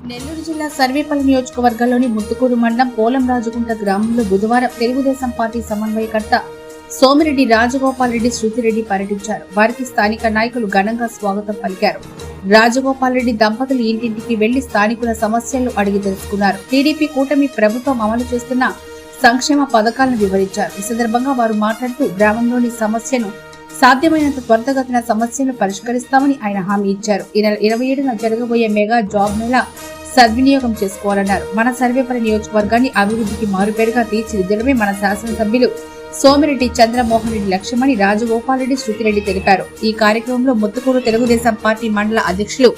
నెల్లూరు జిల్లా సర్వేపల్లి నియోజకవర్గంలోని ముత్తుకూరు మండలం పోలంరాజుకుంట గ్రామంలో బుధవారం తెలుగుదేశం పార్టీ సమన్వయకర్త సోమిరెడ్డి రాజగోపాల్ రెడ్డి శృతిరెడ్డి పర్యటించారు. వారికి స్థానిక నాయకులు ఘనంగా స్వాగతం పలికారు. రాజగోపాల్ రెడ్డి దంపతులు ఇంటింటికి వెళ్ళి స్థానికుల సమస్యలను అడిగి తెలుసుకున్నారు. టీడీపీ కూటమి ప్రభుత్వం అమలు చేస్తున్న సంక్షేమ పథకాలను వివరించారు. ఈ సందర్భంగా వారు మాట్లాడుతూ గ్రామంలోని సమస్యను సాధ్యమైనంత త్వరితగతిన సమస్యలను పరిష్కరిస్తామని ఆయన హామీ ఇచ్చారు. ఈ నెల ఇరవై ఏడున జరగబోయే మెగా జాబ్ మేళా సద్వినియోగం చేసుకోవాలన్నారు. మన సర్వేపల్లి నియోజకవర్గాన్ని అభివృద్ధికి మారుపేరుగా తీర్చిదిద్దడమే మన శాసనసభ్యులు సోమిరెడ్డి చంద్రమోహన్ రెడ్డి లక్ష్మణి రాజగోపాలరెడ్డి శృతిరెడ్డి తెలిపారు. ఈ కార్యక్రమంలో ముత్తుకూరు తెలుగుదేశం పార్టీ మండల అధ్యక్షులు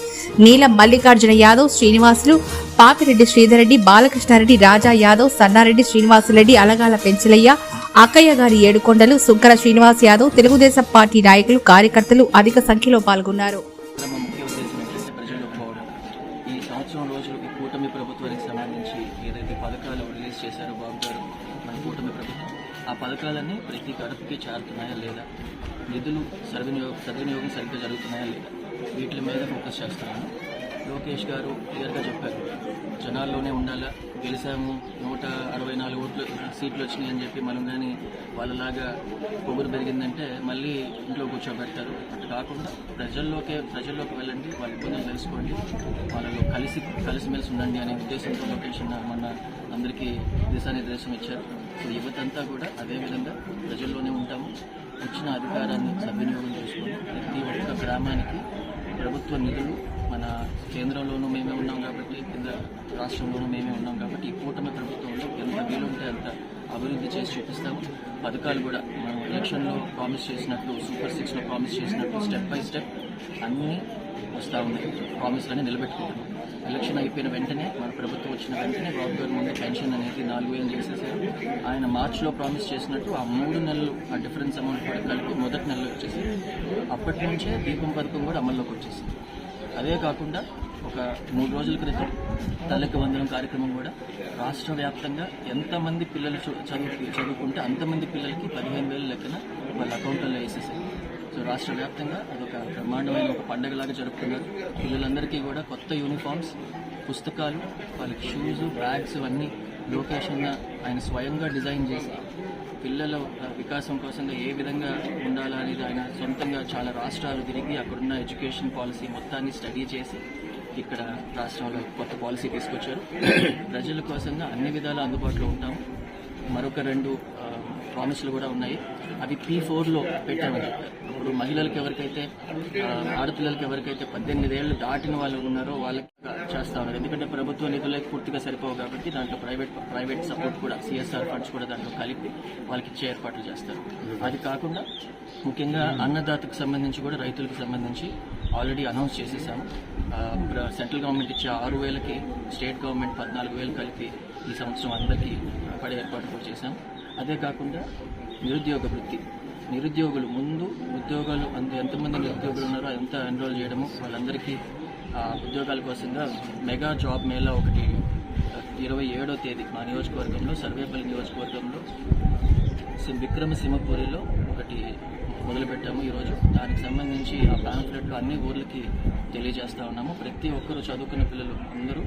నీలం మల్లికార్జున యాదవ్ శ్రీనివాసులు పాపిరెడ్డి శ్రీధర్రెడ్డి బాలకృష్ణారెడ్డి రాజా యాదవ్ సన్నారెడ్డి శ్రీనివాసులరెడ్డి అలగాల పెంచలయ్య అక్కయ్య గారి ఏడుకొండలు సుంకర శ్రీనివాస్ యాదవ్ తెలుగుదేశం పార్టీ నాయకులు కార్యకర్తలు అధిక సంఖ్యలో పాల్గొన్నారు. ఈ సంవత్సరం కూటమి ప్రభుత్వానికి సంబంధించి ఏదైతే పథకాలు రిలీజ్ చేశారో బాబు గారు మన కూటమి ప్రభుత్వం ఆ పథకాలన్నీ ప్రతి గడపకి చేరుతున్నాయా లేదా? నిధులు సద్వినియోగం సద్వినియోగం సరిగ్గా జరుగుతున్నాయా లేదా? వీటి మీద ఫోకస్ చేస్తున్నాను. లోకేష్ గారు క్లియర్గా చెప్పారు. జనాల్లోనే ఉండాలా? గెలిచాము. నూట అరవై నాలుగు ఓట్లు సీట్లు వచ్చినాయి అని చెప్పి మనం కానీ వాళ్ళలాగా పొగురు పెరిగిందంటే మళ్ళీ ఇంట్లో కూర్చోబెడతారు. అటు కాకుండా ప్రజల్లోకే ప్రజల్లోకి వెళ్ళండి వాళ్ళ ఇబ్బందులు తెలుసుకోండి వాళ్ళలో కలిసి కలిసిమెలిసి ఉండండి అనే ఉద్దేశంతో లోకేష్ అన్న మొన్న అందరికీ దిశానిర్దేశం ఇచ్చారు. సో యువత అంతా కూడా అదేవిధంగా ప్రజల్లోనే ఉంటాము. వచ్చిన అధికారాన్ని సద్వినియోగం చేసుకొని ప్రతి ఒక్క గ్రామానికి ప్రభుత్వ నిధులు మన కేంద్రంలోనూ మేమే ఉన్నాం కాబట్టి కింద రాష్ట్రంలోనూ మేమే ఉన్నాం కాబట్టి ఈ కూటమి ప్రభుత్వంలో ఎంత వీలుంటే అంత అభివృద్ధి చేసి చూపిస్తాము. పథకాలు కూడా మనం ఎలక్షన్లో ప్రామిస్ చేసినట్టు సూపర్ సిక్స్లో ప్రామిస్ చేసినట్టు స్టెప్ బై స్టెప్ అన్నీ వస్తూ ఉన్నాయి. ప్రామిస్లన్నీ నిలబెట్టుకుంటున్నాం. ఎలక్షన్ అయిపోయిన వెంటనే మన ప్రభుత్వం వచ్చిన వెంటనే బాబు ముందు పెన్షన్ అనేది నాలుగు వేలు చేసేసారు. ఆయన మార్చిలో ప్రామిస్ చేసినట్టు ఆ మూడు నెలలు ఆ డిఫరెన్స్ అమౌంట్ కూడా కలిపి మొదటి నెలలో వచ్చేసి అప్పటి నుంచే దీపం పథకం కూడా అమల్లోకి వచ్చేసింది. అదే కాకుండా ఒక మూడు రోజుల క్రితం తల్లికి వందనం కార్యక్రమం కూడా రాష్ట్ర వ్యాప్తంగా ఎంతమంది పిల్లలు చదువు చదువుకుంటే అంతమంది పిల్లలకి పదిహేను వేల లెక్కన వాళ్ళ అకౌంట్లలో వేసేసారు. సో రాష్ట్ర వ్యాప్తంగా అదొక బ్రహ్మాండమైన ఒక పండగలాగా జరుపుకున్నారు. పిల్లలందరికీ కూడా కొత్త యూనిఫామ్స్ పుస్తకాలు వాళ్ళకి షూస్ బ్యాగ్స్ అన్నీ లొకేషన్గా ఆయన స్వయంగా డిజైన్ చేసి పిల్లల వికాసం కోసంగా ఏ విధంగా ఉండాలా అనేది ఆయన సొంతంగా చాలా రాష్ట్రాలు తిరిగి అక్కడున్న ఎడ్యుకేషన్ పాలసీ మొత్తాన్ని స్టడీ చేసి ఇక్కడ రాష్ట్రంలో కొత్త పాలసీ తీసుకొచ్చారు. ప్రజల కోసంగా అన్ని విధాలా అందుబాటులో ఉంటాము మరొక రెండు ప్రామిస్లు కూడా ఉన్నాయి. అవి పీ ఫోర్లో పెట్టామని చెప్పారు ఇప్పుడు మహిళలకు ఎవరికైతే ఆడపిల్లలకి ఎవరికైతే పద్దెనిమిది ఏళ్ళు దాటిన వాళ్ళు ఉన్నారో వాళ్ళకి చేస్తా ఉన్నారు. ఎందుకంటే ప్రభుత్వ నిధులకు పూర్తిగా సరిపోవు కాబట్టి దాంట్లో ప్రైవేట్ ప్రైవేట్ సపోర్ట్ కూడా సిఎస్ఆర్ ఫండ్స్ కూడా దాంట్లో కలిపి వాళ్ళకి ఇచ్చే ఏర్పాట్లు చేస్తారు. అది కాకుండా ముఖ్యంగా అన్నదాతకు సంబంధించి కూడా రైతులకు సంబంధించి ఆల్రెడీ అనౌన్స్ చేసేసాము. సెంట్రల్ గవర్నమెంట్ ఇచ్చే ఆరు వేలకి స్టేట్ గవర్నమెంట్ పద్నాలుగు వేలు కలిపి ఈ సంవత్సరం అందరికీ పడే ఏర్పాటు కూడా చేశాం. అదే కాకుండా నిరుద్యోగ వృత్తి. నిరుద్యోగులు ముందు ఉద్యోగాలు అంత ఎంతమంది నిరుద్యోగులు ఉన్నారో ఎంత ఎన్రోల్ చేయడము వాళ్ళందరికీ ఆ, ఉద్యోగాల కోసంగా మెగా జాబ్ మేళా ఒకటి ఇరవై ఏడో తేదీ మా నియోజకవర్గంలో సర్వేపల్లి నియోజకవర్గంలో విక్రమసింహపురిలో ఒకటి మొదలుపెట్టాము ఈరోజు. దానికి సంబంధించి ఆ పాంఫ్లెట్లు అన్ని ఊర్లకి తెలియజేస్తా ఉన్నాము. ప్రతి ఒక్కరు చదువుకున్న పిల్లలు అందరూ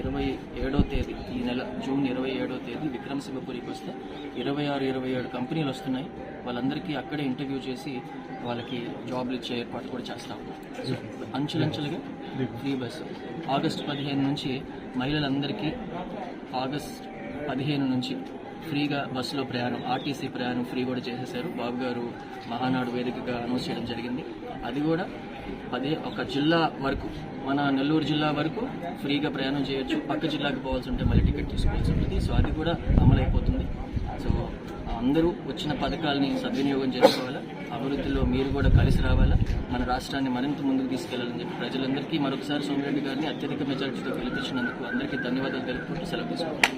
ఇరవై ఏడో తేదీ ఈ నెల జూన్ ఇరవై ఏడో తేదీ విక్రమసింహపురికి వస్తే ఇరవై ఆరు ఇరవై ఏడు కంపెనీలు వస్తున్నాయి. వాళ్ళందరికీ అక్కడే ఇంటర్వ్యూ చేసి వాళ్ళకి జాబ్లు ఇచ్చే ఏర్పాటు కూడా చేస్తాం అంచులంచులుగా ఫ్రీ బస్సు ఆగస్టు పదిహేను నుంచి మహిళలందరికీ ఆగస్ట్ పదిహేను నుంచి ఫ్రీగా బస్సులో ప్రయాణం ఆర్టీసీ ప్రయాణం ఫ్రీ కూడా చేసేసారు బాబు గారు మహానాడు వేదికగా అనౌన్స్ చేయడం జరిగింది. అది కూడా పదే ఒక జిల్లా వరకు మన నెల్లూరు జిల్లా వరకు ఫ్రీగా ప్రయాణం చేయొచ్చు. పక్క జిల్లాకి పోవాల్సి ఉంటే మళ్ళీ టికెట్ తీసుకోవాల్సి ఉంటుంది. సో అది కూడా అమలైపోతుంది. సో అందరూ వచ్చిన పథకాలని సద్వినియోగం చేసుకోవాలా? అభివృద్ధిలో మీరు కూడా కలిసి రావాలా? మన రాష్ట్రాన్ని మరింత ముందుకు తీసుకెళ్ళాలని చెప్పి ప్రజలందరికీ మరొకసారి సోమిరెడ్డి గారిని అత్యధిక మెజార్టీతో గెలిపించినందుకు అందరికీ ధన్యవాదాలు తెలుపుకుంటూ సెలవు తీసుకుంటాం